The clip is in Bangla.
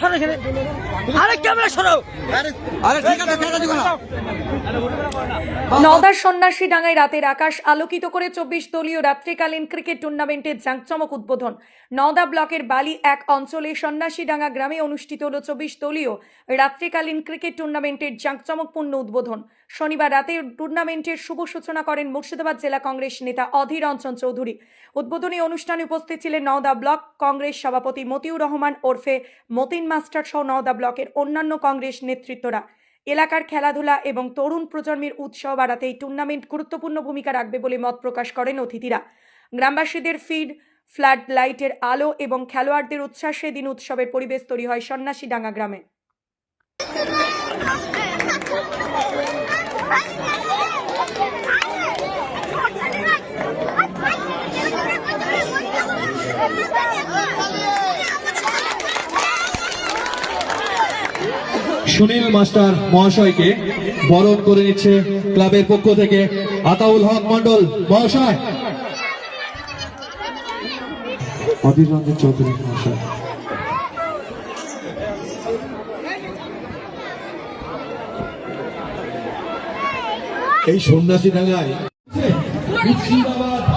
সরো এখানে। আরে ক্যামেরা সরো। আরে ঠিক আছে ঠিক আছে নওদার সন্ন্যাসী ডাঙ্গায় রাতের আকাশ আলোকিত করে চব্বিশ দলীয় রাত্রিকালীন ক্রিকেট টুর্নামেন্টের জাঁকজমক উদ্বোধন। নওদা ব্লকের বালি এক অঞ্চলে সন্ন্যাসী ডাঙ্গা গ্রামে অনুষ্ঠিত হল চব্বিশ দলীয় রাত্রিকালীন ক্রিকেট টুর্নামেন্টের জাঁকজমকপূর্ণ উদ্বোধন। শনিবার রাতে টুর্নামেন্টের শুভ সূচনা করেন মুর্শিদাবাদ জেলা কংগ্রেস নেতা অধীর রঞ্জন চৌধুরী। উদ্বোধনী অনুষ্ঠানে উপস্থিত ছিলেন নওদা ব্লক কংগ্রেস সভাপতি মতিউর রহমান ওরফে মতিন মাস্টার সহ নওদা ব্লকের অন্যান্য কংগ্রেস নেতৃত্বরা এলাকার খেলাধুলা এবং তরুণ প্রজন্মের উৎসাহ বাড়াতে এই টুর্নামেন্ট গুরুত্বপূর্ণ ভূমিকা রাখবে বলে মত প্রকাশ করেন অতিথিরা। গ্রামবাসীদের ফিড ফ্ল্যাড লাইটের আলো এবং খেলোয়াড়দের উচ্ছ্বাসে দিন উৎসবের পরিবেশ তৈরি হয় সন্ন্যাসী ডাঙ্গা গ্রামে সুনীল মাস্টার মহাশয়কে বরণ করে নিচ্ছে ক্লাবের পক্ষ থেকে। আতাউল হক মন্ডল মহাশয়। অধীর রঞ্জন চৌধুরী মহাশয়। এই সন্ন্যাসী ডাঙ্গায়। মুর্শিদাবাদ।